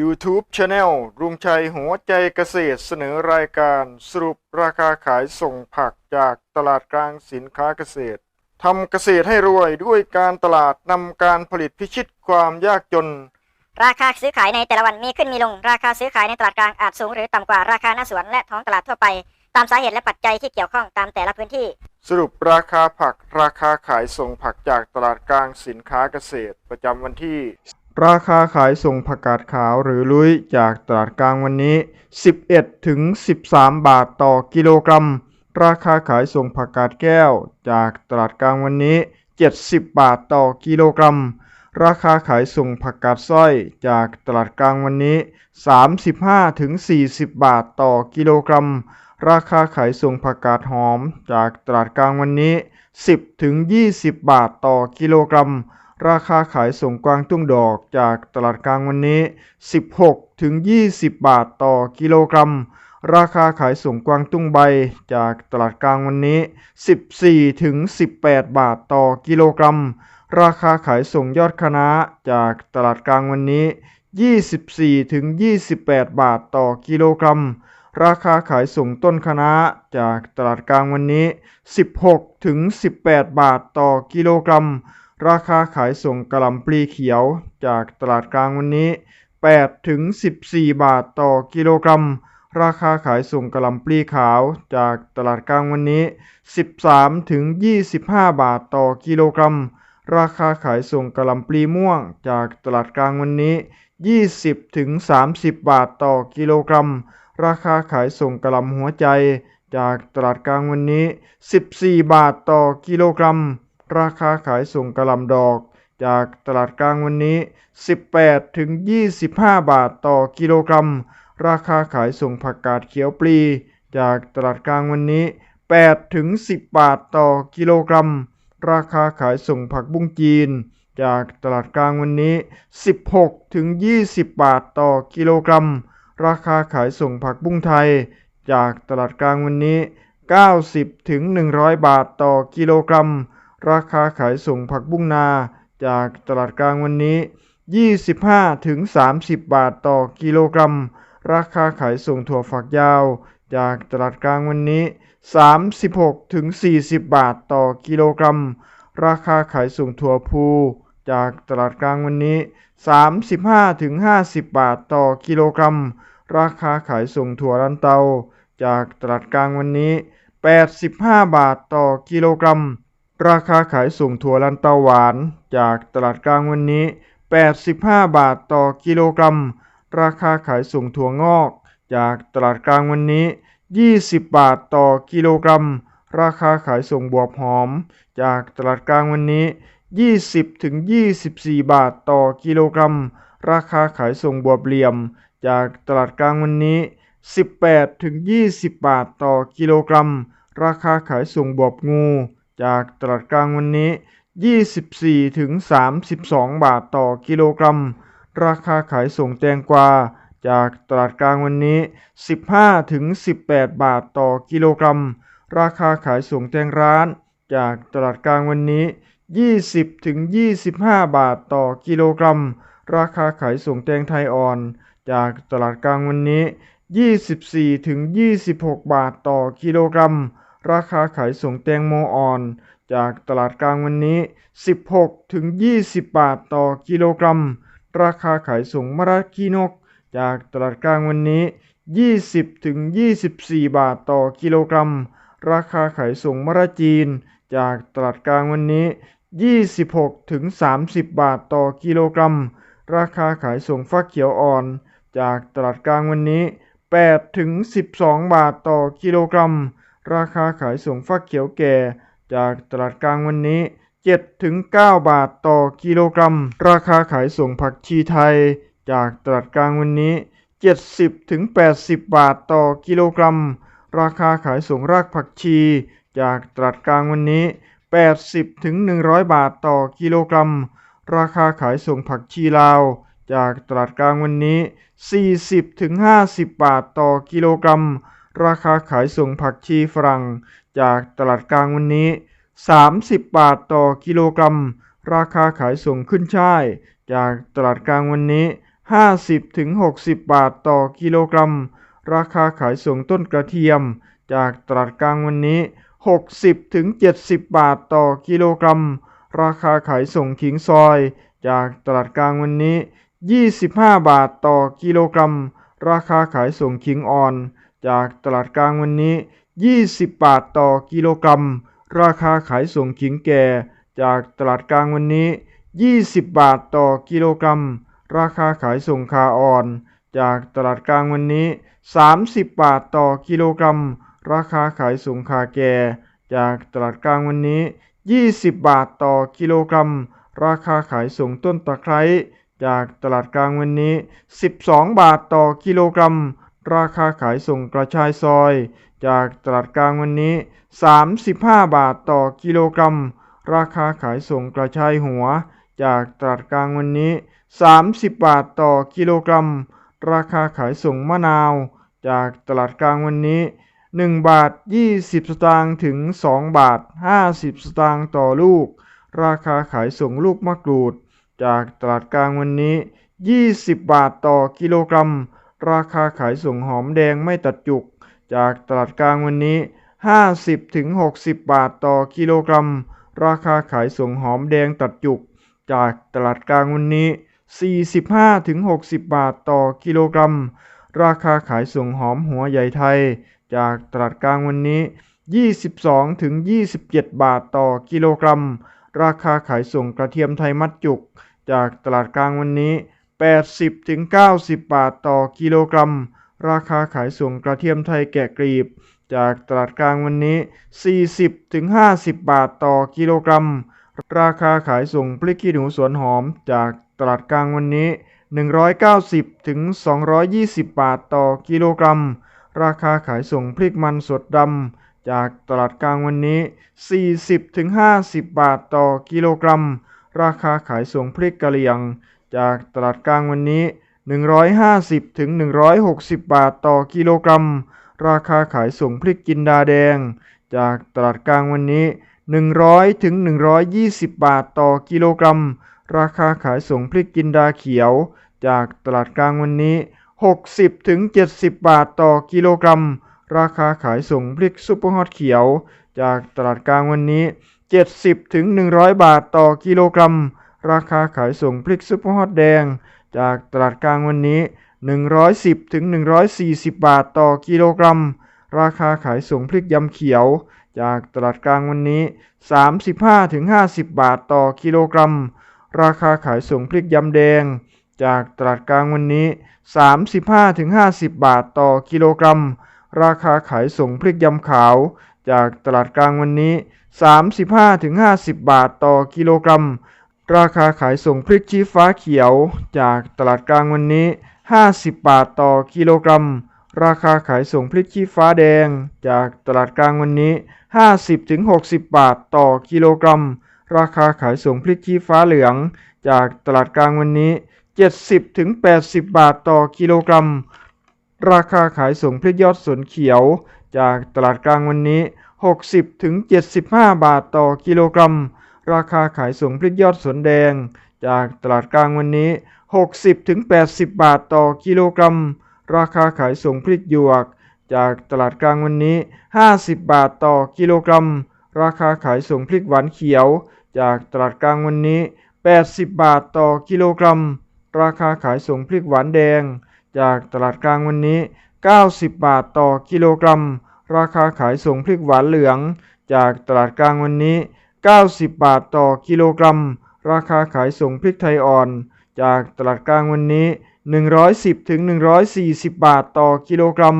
YouTube Channel รุงชัยหัวใจเกษตรเสนอรายการสรุปราคาขายส่งผักจากตลาดกลางสินค้าเกษตรทำเกษตรให้รวยด้วยการตลาดนำการผลิตพิชิตความยากจน ราคาซื้อขายในแต่ละวันมีขึ้นมีลง ราคาซื้อขายในตลาดกลางอาจสูงหรือต่ำกว่าราคาหน้าสวนและท้องตลาดทั่วไป ตามสาเหตุและปัจจัยที่เกี่ยวข้องตามแต่ละพื้นที่ สรุปราคาผักราคาขายส่งผักจากตลาดกลางสินค้าเกษตร ประจำวันที่ ราคาขายส่งผักกาดขาวหรือลุยจากตลาดกลางวันนี้ 11 ถึง 13 บาทต่อกิโลกรัม ราคาขายส่งผักกาดแก้ว จากตลาดกลางวันนี้ 70 บาทต่อกิโลกรัม ราคาขายส่งผักกาดสร้อย จากตลาดกลางวันนี้ 35 ถึง 40 บาทต่อกิโลกรัม ราคาขายส่งผักกาดหอม จากตลาดกลางวันนี้ 10 ถึง 20 บาทต่อกิโลกรัม ราคาขายส่งกวางตุ้งดอกจากตลาดกลางวันนี้ 16 ถึง 20 บาทต่อกิโลกรัม ราคาขายส่งกวางตุ้งใบจากตลาดกลางวันนี้ 14 ถึง 18 บาทต่อกิโลกรัม ราคาขายส่งยอดคณะจากตลาดกลางวันนี้ 24 ถึง 28 บาทต่อกิโลกรัม ราคาขายส่งต้นคณะจากตลาดกลางวันนี้ 16 ถึง 18 บาทต่อกิโลกรัม ราคาขายส่งกะหล่ำปลีเขียวจากตลาดกลางวันนี้ 8 ถึง 14 บาทต่อกิโลกรัม ราคาขายส่งกะหล่ำปลีขาวจากตลาดกลางวันนี้ 13 ถึง 25 บาทต่อกิโลกรัม ราคาขายส่งกะหล่ำปลีม่วงจากตลาดกลางวันนี้ 20 ถึง 30 บาทต่อกิโลกรัม ราคาขายส่งกะหล่ำหัวใจ จากตลาดกลางวันนี้ 14 บาทต่อกิโลกรัม ราคาขายส่งกะลำดอก จากตลาดกลางวันนี้ 18 ถึง 25 บาทต่อกิโลกรัม ราคาขายส่งผักกาดเขียวปลี จากตลาดกลางวันนี้ 8 ถึง 10 บาทต่อกิโลกรัม ราคาขายส่งผักบุ้งจีน จากตลาดกลางวันนี้ 16 ถึง 20 บาทต่อกิโลกรัม ราคาขายส่งผักบุ้งไทย จากตลาดกลางวันนี้ 90 ถึง 100 บาทต่อกิโลกรัม ราคาขายส่งผักบุ้งนาจากตลาดกลางวันนี้ 25 ถึง 30 บาทต่อกิโลกรัม ราคาขายส่งถั่วฝักยาว จากตลาดกลางวันนี้ 36 ถึง 40 บาทต่อกิโลกรัม ราคาขายส่งถั่วพูจากตลาดกลางวันนี้ 35 ถึง 50 บาทต่อกิโลกรัม ราคาขายส่งถั่วลันเตา จากตลาดกลางวันนี้ 85 บาทต่อกิโลกรัม ราคาขายส่งถั่วลันเตาหวานจากตลาดกลางวันนี้ 85 บาทต่อกิโลกรัม ราคาขายส่งถั่วงอก จากตลาดกลางวันนี้ 20 บาทต่อกิโลกรัม ราคาขายส่งบวบหอม จากตลาดกลางวันนี้ 20ถึง24 บาทต่อกิโลกรัม ราคาขายส่งบวบเหลี่ยม จากตลาดกลางวันนี้ 18ถึง20 บาทต่อกิโลกรัม ราคาขายส่งบวบงู จากตลาดกลางวันนี้ 24 ถึง 32 บาทต่อกิโลกรัม ราคาขายส่งแตงกวาจากตลาดกลางวันนี้ 15 ถึง 18 บาทต่อกิโลกรัม ราคาขายส่งแตงร้าน จากตลาดกลางวันนี้ 20 ถึง 25 บาทต่อกิโลกรัม ราคาขายส่งแตงไทยอ่อน จากตลาดกลางวันนี้ 24 ถึง 26 บาทต่อกิโลกรัม ราคาขายส่งแตงโมอ่อน จากตลาดกลางวันนี้ 16ถึง20 บาทต่อกิโลกรัม ราคาขายส่งมะระขี้นก จากตลาดกลางวันนี้ 20ถึง24 บาทต่อกิโลกรัม ราคาขายส่งมะระจีน จากตลาดกลางวันนี้ 26ถึง30 บาทต่อกิโลกรัม ราคาขายส่งฟักเขียวอ่อน จากตลาดกลางวันนี้8ถึง12 บาทต่อกิโลกรัม ราคาขายส่งฟักเขียวแก่ จากตลาดกลางวันนี้7ถึง9บาทต่อกิโลกรัม ราคาขายส่งผักชีไทย จากตลาดกลางวันนี้ 70ถึง80 บาทต่อกิโลกรัม ราคาขายส่งรากผักชี จากตลาดกลางวันนี้ 80ถึง100 บาทต่อกิโลกรัม ราคาขายส่งผักชีลาว จากตลาดกลางวันนี้ 40ถึง50 บาทต่อกิโลกรัม ราคาขายส่งผักชีฝรั่งจากตลาดกลางวันนี้ 30 บาทต่อกิโลกรัม ราคาขายส่งขึ้นช่าย จากตลาดกลางวันนี้ 50ถึง60 บาทต่อกิโลกรัม ราคาขายส่งต้นกระเทียม จากตลาดกลางวันนี้ 60ถึง70 บาทต่อกิโลกรัม ราคาขายส่งขิงซอย จากตลาดกลางวันนี้ 25 บาทต่อกิโลกรัม ราคาขายส่งขิงอ่อน จากตลาดกลางวันนี้ 20 บาทต่อกิโลกรัม ราคาขายส่งขิงแก่ จากตลาดกลางวันนี้ 20 บาทต่อกิโลกรัม ราคาขายส่งคาอ่อน จากตลาดกลางวันนี้ 30 บาทต่อกิโลกรัม ราคาขายส่งคาแก่ จากตลาดกลางวันนี้ 20 บาทต่อกิโลกรัม ราคาขายส่งต้นตะไคร้จากตลาดกลางวันนี้ 12 บาทต่อกิโลกรัม ราคาขายส่งกระชายซอย จากตลาดกลางวันนี้ 35 บาทต่อกิโลกรัม ราคาขายส่งกระชายหัว จากตลาดกลางวันนี้ 30 บาทต่อกิโลกรัม ราคาขายส่งมะนาว จากตลาดกลางวันนี้ 1 บาท 20 สตางค์ถึง 2 บาท 50 สตางค์ต่อลูก ราคาขายส่งลูกมะกรูด จากตลาดกลางวันนี้ 20 บาทต่อกิโลกรัม ราคาขายส่งหอมแดงไม่ตัดจุก จากตลาดกลางวันนี้ 50-60 บาทต่อกิโลกรัม ราคาขายส่งหอมแดงตัดจุก จากตลาดกลางวันนี้ 45-60 บาทต่อกิโลกรัม ราคาขายส่งหอมหัวใหญ่ไทย จากตลาดกลางวันนี้ 22-27 บาทต่อกิโลกรัม ราคาขายส่งกระเทียมไทยมัดจุก จากตลาดกลางวันนี้ 80ถึง90 บาทต่อกิโลกรัม ราคาขายส่งกระเทียมไทยแกะกรีบ จากตลาดกลางวันนี้ 40ถึง50 บาทต่อกิโลกรัม ราคาขายส่งพริกขี้หนูสวนหอม จากตลาดกลางวันนี้ 190ถึง220 บาทต่อกิโลกรัม ราคาขายส่งพริกมันสดดำจากตลาดกลางวันนี้ 40ถึง50 บาทต่อกิโลกรัม ราคาขายส่งพริกกะเหรี่ยง จากตลาดกลางวันนี้ 150ถึง160 บาทต่อกิโลกรัม ราคาขายส่งพริกจินดาแดง จากตลาดกลางวันนี้ 100ถึง120 บาทต่อกิโลกรัม ราคาขายส่งพริกจินดาเขียว จากตลาดกลางวันนี้ 60ถึง70 บาทต่อกิโลกรัม ราคาขายส่งพริกซุปเปอร์ฮอตเขียว จากตลาดกลางวันนี้ 70ถึง100 บาทต่อกิโลกรัม ราคาขายส่งพริกซุปเปอร์ฮอตแดง จากตลาดกลางวันนี้ 110ถึง140 บาทต่อกิโลกรัม ราคาขายส่งพริกยำเขียว จากตลาดกลางวันนี้ 35ถึง50 บาทต่อกิโลกรัม ราคาขายส่งพริกยำแดง จากตลาดกลางวันนี้ 35ถึง50 บาทต่อกิโลกรัม ราคาขายส่งพริกยำขาว จากตลาดกลางวันนี้ 35ถึง50 บาทต่อกิโลกรัม ราคาขายส่งพริกชี้ฟ้าเขียวจากตลาดกลางวันนี้ 50 บาทต่อกิโลกรัม ราคาขายส่งพริกชี้ฟ้าแดงจากตลาดกลางวันนี้ 50ถึง60 บาทต่อกิโลกรัม ราคาขายส่งพริกชี้ฟ้าเหลืองจากตลาดกลางวันนี้ 70ถึง80 บาทต่อกิโลกรัม ราคาขายส่งพริกยอดสวนเขียวจากตลาดกลางวันนี้ 60ถึง75 บาทต่อกิโลกรัม ราคาขายส่งพริกยอดสวนแดง จากตลาดกลางวันนี้ 60ถึง80 บาทต่อกิโลกรัม ราคาขายส่งพริกหยวก จากตลาดกลางวันนี้ 50 บาทต่อกิโลกรัม ราคาขายส่งพริกหวานเขียว จากตลาดกลางวันนี้ 80 บาทต่อกิโลกรัม ราคาขายส่งพริกหวานแดง จากตลาดกลางวันนี้ 90 บาทต่อกิโลกรัม ราคาขายส่งพริกหวานเหลือง จากตลาดกลางวันนี้ 90 บาทต่อกิโลกรัม ราคาขายส่งพริกไทยอ่อน จากตลาดกลางวันนี้ 110ถึง140 บาทต่อกิโลกรัม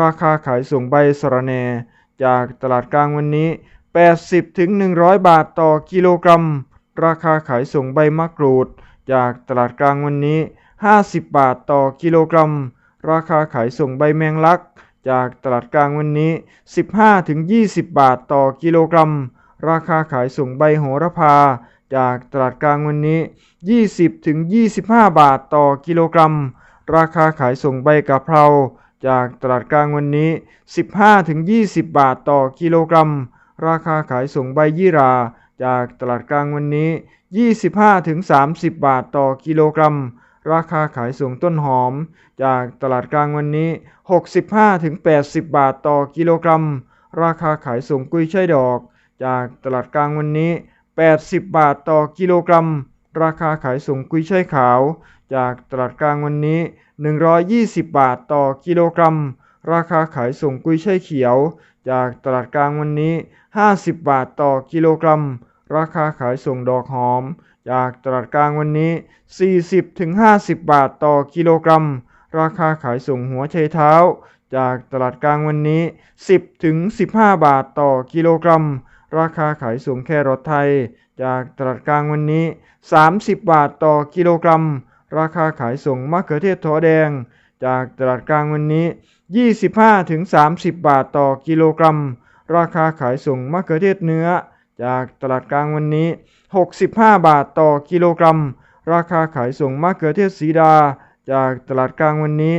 ราคาขายส่งใบสะระแหน่จากตลาดกลางวันนี้ 80ถึง100 บาทต่อกิโลกรัม ราคาขายส่งใบมะกรูด จากตลาดกลางวันนี้ 50 บาทต่อกิโลกรัม ราคาขายส่งใบแมงลัก จากตลาดกลางวันนี้ 15ถึง20 บาทต่อกิโลกรัม ราคาขายส่งใบโหระพา จากตลาดกลางวันนี้ 20ถึง25 บาทต่อกิโลกรัม ราคาขายส่งใบกะเพรา จากตลาดกลางวันนี้ 15ถึง20 บาทต่อกิโลกรัม ราคาขายส่งใบยี่รา จากตลาดกลางวันนี้ 25ถึง30 บาทต่อกิโลกรัมราคาขายส่งต้นหอม จากตลาดกลางวันนี้ 65-80 บาทต่อกิโลกรัม ราคาขายส่งกุ้ยช่ายดอก จากตลาดกลางวันนี้ 80 บาทต่อกิโลกรัม ราคาขายส่งกุ้ยช่ายขาว จากตลาดกลางวันนี้ 120 บาทต่อกิโลกรัม ราคาขายส่งกุ้ยช่ายเขียว จากตลาดกลางวันนี้ 50 บาทต่อกิโลกรัม ราคาขายส่งดอกหอม จากตลาดกลางวันนี้ 40-50 บาทต่อกิโลกรัม ราคาขายส่งหัวไชเท้าจากตลาดกลางวันนี้ 10-15 บาทต่อกิโลกรัม ราคาขายส่งแครอทไทย จากตลาดกลางวันนี้ 30 บาทต่อกิโลกรัม ราคาขายส่งมะเขือเทศถั่วแดง จากตลาดกลางวันนี้ 25-30 บาทต่อกิโลกรัม ราคาขายส่งมะเขือเทศเนื้อ จากตลาดกลางวันนี้ 65 บาทต่อกิโลกรัม ราคาขายส่งมะเขือเทศสีดา จากตลาดกลางวันนี้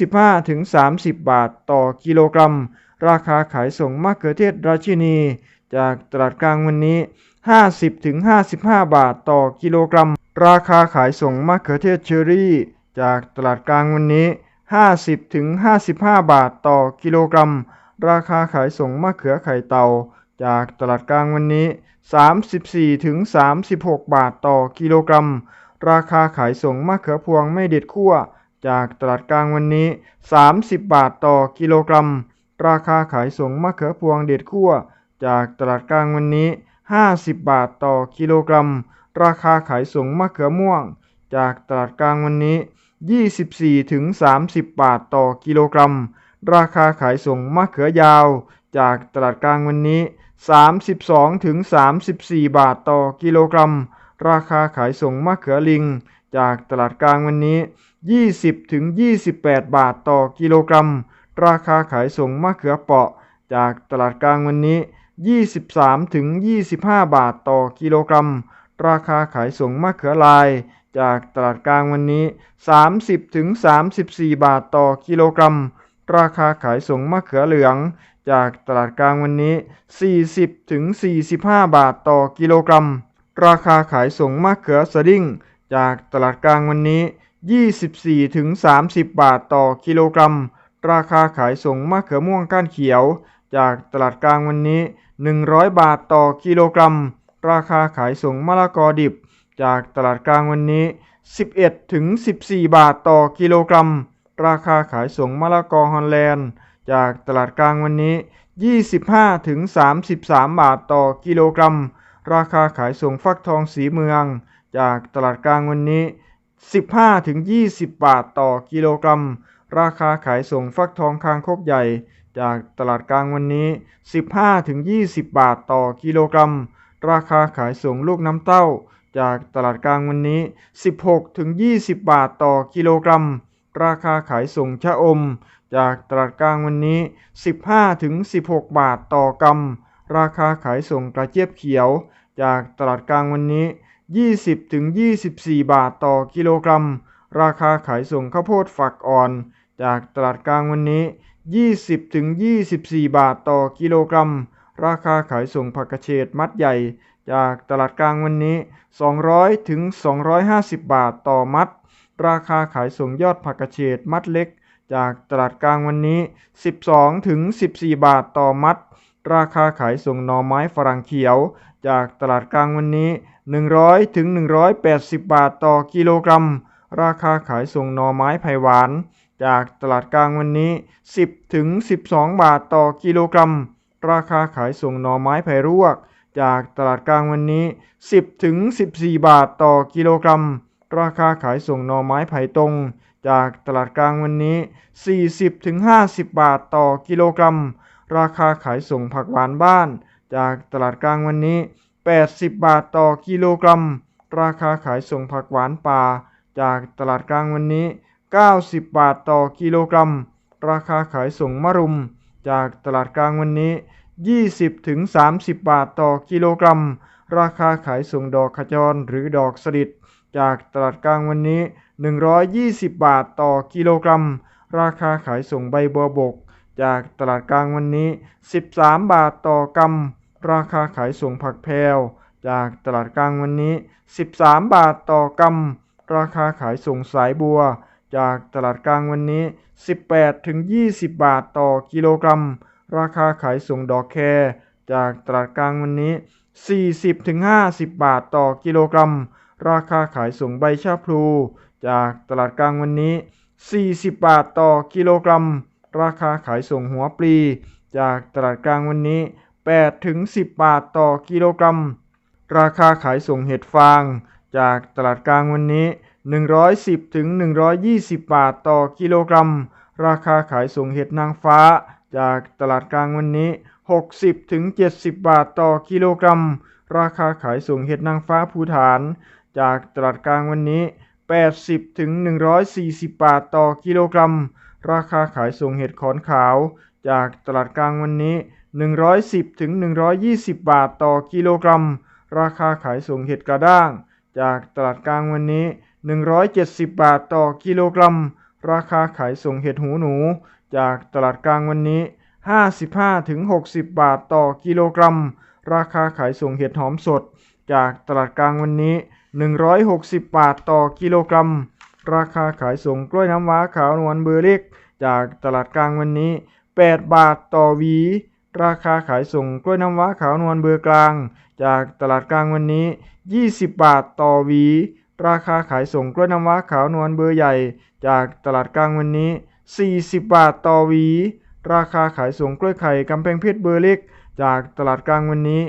25-30 บาทต่อกิโลกรัม ราคาขายส่งมะเขือเทศราชินี จากตลาดกลางวันนี้ 50-55 บาทต่อกิโลกรัม ราคาขายส่งมะเขือเทศเชอรี่ จากตลาดกลางวันนี้ 50-55 บาทต่อกิโลกรัม ราคาขายส่งมะเขือไข่เต่า จากตลาดกลางวันนี้ 34-36 บาทต่อกิโลกรัม ราคาขายส่งมะเขือพวงไม่เด็ดคั่วจากตลาดกลางวันนี้ 30 บาทต่อกิโลกรัม ราคาขายส่งมะเขือพวงเด็ดคั่ว จากตลาดกลางวันนี้ 50 บาทต่อกิโลกรัม ราคาขายส่งมะเขือม่วง จากตลาดกลางวันนี้ 24-30 บาทต่อกิโลกรัม ราคาขายส่งมะเขือยาว จากตลาดกลางวันนี้ 32-34 บาทต่อกิโลกรัม ราคาขายส่งมะเขือลิง จากตลาดกลางวันนี้ 20-28 บาทต่อกิโลกรัม ราคาขายส่งมะเขือเปราะ จากตลาดกลางวันนี้ 23-25 บาทต่อกิโลกรัม ราคาขายส่งมะเขือลาย จากตลาดกลางวันนี้ 30-34 บาทต่อกิโลกรัม ราคาขายส่งมะเขือเหลือง จากตลาดกลางวันนี้ 40-45 บาทต่อกิโลกรัม ราคาขายส่งมะเขือสดิ้ง จากตลาดกลางวันนี้ 24-30 บาทต่อกิโลกรัม ราคาขายส่งมะเขือม่วงก้านเขียว จากตลาดกลางวันนี้ 100 บาทต่อกิโลกรัม ราคาขายส่งมะละกอดิบ จากตลาดกลางวันนี้ 11 ถึง 14 บาทต่อกิโลกรัม ราคาขายส่งมะละกอฮอลแลนด์ จากตลาดกลางวันนี้ 25 ถึง 33 บาทต่อกิโลกรัม ราคาขายส่งฟักทองสีเมือง จากตลาดกลางวันนี้ 15 ถึง 20 บาทต่อกิโลกรัม ราคาขายส่งฟักทองคางคกใหญ่ จากตลาดกลางวันนี้ 15-20 บาทต่อกิโลกรัม ราคาขายส่งลูกน้ำเต้า จากตลาดกลางวันนี้ 16-20 บาทต่อกิโลกรัม ราคาขายส่งชะอม จากตลาดกลางวันนี้ 15-16 บาทต่อกำราคาขายส่งกระเจี๊ยบเขียว จากตลาดกลางวันนี้ 20-24 บาทต่อกิโลกรัม ราคาขายส่งข้าวโพดฝักอ่อน จากตลาดกลางวันนี้ 20ถึง24 บาทต่อกิโลกรัม ราคาขายส่งผักกระเฉดมัดใหญ่ จากตลาดกลางวันนี้ 200ถึง250 บาทต่อมัด ราคาขายส่งยอดผักกระเฉดมัดเล็ก จากตลาดกลางวันนี้ 12ถึง14 บาทต่อมัด ราคาขายส่งหน่อไม้ฝรั่งเขียว จากตลาดกลางวันนี้ 100ถึง180 บาทต่อกิโลกรัม ราคาขายส่งหน่อไม้ไผ่หวาน จากตลาดกลางวันนี้ 10 ถึง 12 บาทต่อกิโลกรัม ราคาขายส่งหน่อไม้ไผ่รวก จากตลาดกลางวันนี้ 10 ถึง 14 บาทต่อกิโลกรัม ราคาขายส่งหน่อไม้ไผ่ตรง จากตลาดกลางวันนี้ 40 ถึง 50 บาทต่อกิโลกรัม ราคาขายส่งผักหวานบ้าน จากตลาดกลางวันนี้ 80 บาทต่อกิโลกรัม ราคาขายส่งผักหวานป่า จากตลาดกลางวันนี้ 90 บาทต่อกิโลกรัม ราคาขายส่งมะรุม จากตลาดกลางวันนี้ 20ถึง30 บาทต่อกิโลกรัม ราคาขายส่งดอกขจรหรือดอกสลิดจากตลาดกลางวันนี้ 120 บาทต่อกิโลกรัม ราคาขายส่งใบบัวบก จากตลาดกลางวันนี้ 13 บาทต่อกำราคาขายส่งผักแพรวจากตลาดกลางวันนี้ 13 บาทต่อกำราคาขายส่งสายบัว จากตลาดกลางวันนี้ 18 ถึง 20 บาทต่อกิโลกรัม ราคาขายส่งดอกแครจากตลาดกลางวันนี้ 40 ถึง 50 บาทต่อกิโลกรัม ราคาขายส่งใบชะพลู จากตลาดกลางวันนี้ 40 บาทต่อกิโลกรัม ราคาขายส่งหัวปลี จากตลาดกลางวันนี้ 8 ถึง 10 บาทต่อกิโลกรัม ราคาขายส่งเห็ดฟาง จากตลาดกลางวันนี้ 110ถึง120 บาทต่อกิโลกรัม ราคาขายส่งเห็ดนางฟ้า จากตลาดกลางวันนี้ 60ถึง70 บาทต่อกิโลกรัม ราคาขายส่งเห็ดนางฟ้าภูฐาน จากตลาดกลางวันนี้ 80ถึง140 บาทต่อกิโลกรัม ราคาขายส่งเห็ดขอนขาว จากตลาดกลางวันนี้ 110ถึง120 บาทต่อกิโลกรัม ราคาขายส่งเห็ดกระด้าง จากตลาดกลางวันนี้ 170 บาทต่อกิโลกรัม ราคาขายส่งเห็ดหูหนู จากตลาดกลางวันนี้ 55ถึง60 บาทต่อกิโลกรัม ราคาขายส่งเห็ดหอมสด จากตลาดกลางวันนี้ 160 บาทต่อกิโลกรัม ราคาขายส่งกล้วยน้ำว้าขาวนวลเบอร์เล็ก จากตลาดกลางวันนี้ 8 บาทต่อหวี ราคาขายส่งกล้วยน้ำว้าขาวนวลเบอร์กลาง จากตลาดกลางวันนี้ 20 บาทต่อหวี ราคาขายส่งกล้วยน้ำว้าขาวนวลเบอร์ใหญ่ จากตลาดกลางวันนี้ 40 บาทต่อหวี ราคาขายส่งกล้วยไข่กำแพงเพชรเบอร์เล็ก จากตลาดกลางวันนี้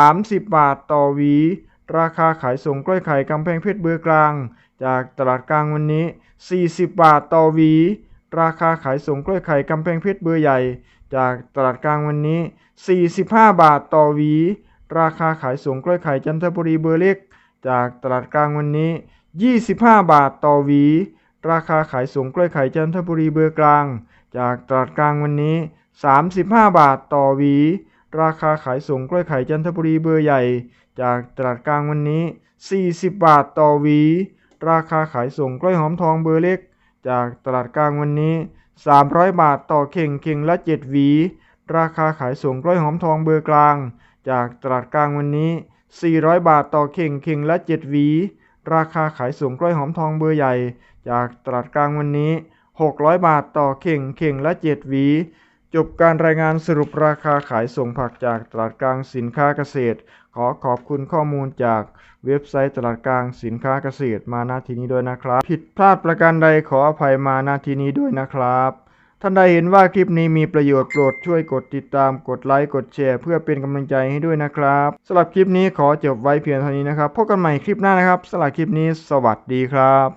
30 บาทต่อหวี ราคาขายส่งกล้วยไข่กำแพงเพชรเบอร์กลาง จากตลาดกลางวันนี้ 40 บาทต่อหวี ราคาขายส่งกล้วยไข่กำแพงเพชรเบอร์ใหญ่ จากตลาดกลางวันนี้ 45 บาทต่อหวี ราคาขายส่งกล้วยไข่จันทบุรีเบอร์เล็ก จากตลาดกลางวันนี้ 25 บาทต่อหวี ราคาขายส่งกล้วยไข่จันทบุรีเบอร์กลาง จากตลาดกลางวันนี้ 35 บาทต่อหวี ราคาขายส่งกล้วยไข่จันทบุรีเบอร์ใหญ่ จากตลาดกลางวันนี้ 40 บาทต่อหวี ราคาขายส่งกล้วยหอมทองเบอร์เล็ก จากตลาดกลางวันนี้ 300 บาทต่อเข่งเข่งละ 7 หวี ราคาขายส่งกล้วยหอมทองเบอร์กลาง จากตลาดกลางวันนี้ 400 บาทต่อเข่งเข่งละ 7 หวี ราคาขายส่งกล้วยหอมทองเบอร์ใหญ่ จากตลาดกลางวันนี้ 600 บาทต่อเข่งเข่งละ 7 หวี จบการรายงานสรุปราคาขายส่งผักจากตลาดกลางสินค้าเกษตร ขอขอบคุณข้อมูลจากเว็บไซต์ตลาดกลางสินค้าเกษตรมาณที่นี้ด้วยนะครับ ผิดพลาดประการใดขออภัยมาณที่นี้ด้วยนะครับ ท่านใดเห็นว่าคลิปนี้มีประโยชน์โปรดช่วยกดติดตามกดไลค์กดแชร์เพื่อเป็นกำลังใจให้ด้วยนะครับสำหรับคลิปนี้ขอจบไว้เพียงเท่านี้นะครับพบกันใหม่คลิปหน้านะครับสำหรับคลิปนี้สวัสดีครับ